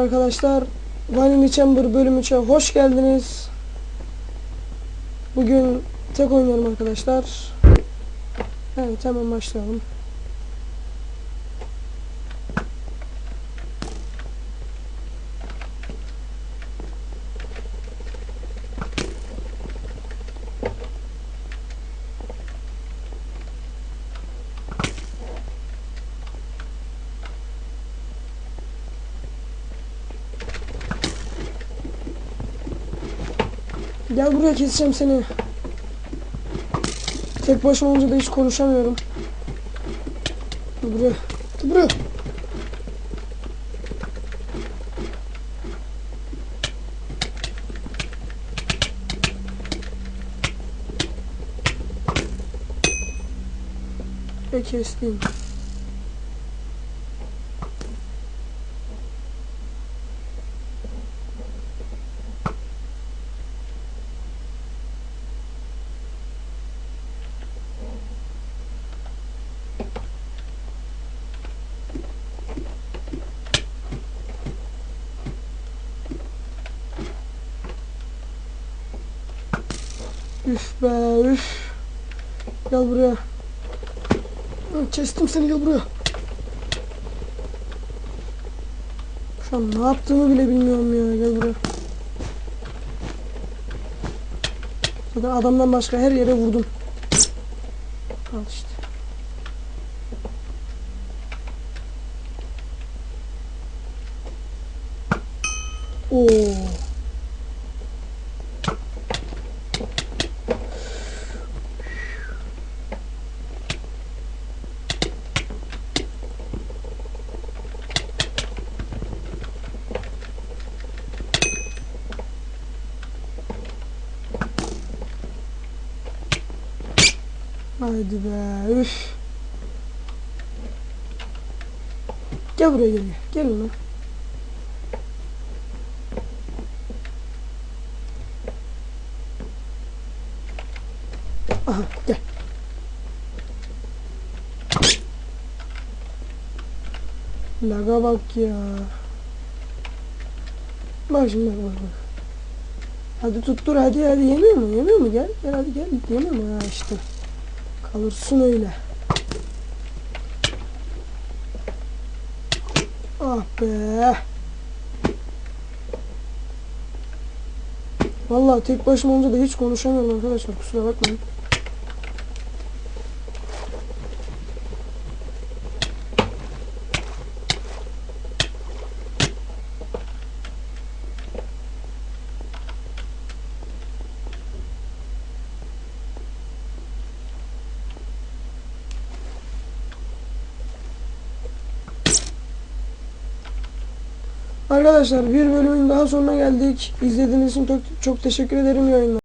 arkadaşlar. Vanilla Chamber bölüm 3'e hoş geldiniz. Bugün tek oynuyorum arkadaşlar. Evet hemen başlayalım. Gel buraya keseceğim seni. Tek başıma olunca da hiç konuşamıyorum. Buraya. Buraya. Ve kestim. Üf be üf. Gel buraya. Kestim seni gel buraya. Şu an ne yaptığımı bile bilmiyorum ya. Gel buraya. Zaten adamdan başka her yere vurdum. Al işte. Oo. Haydi be üf. Gel buraya gel. Gel lan. Aha gel. Laga bak ya. Bak şimdi bak bak. Hadi tuttur hadi hadi yemiyor mu? Yemiyor mu? Gel gel hadi gel. Yemiyor mu? Ha işte. Kalırsın öyle. Ah be. Vallahi tek başıma olunca da hiç konuşamıyorum arkadaşlar. Kusura bakmayın. Arkadaşlar bir bölümün daha sonuna geldik. İzlediğiniz için çok, çok teşekkür ederim yayınlar.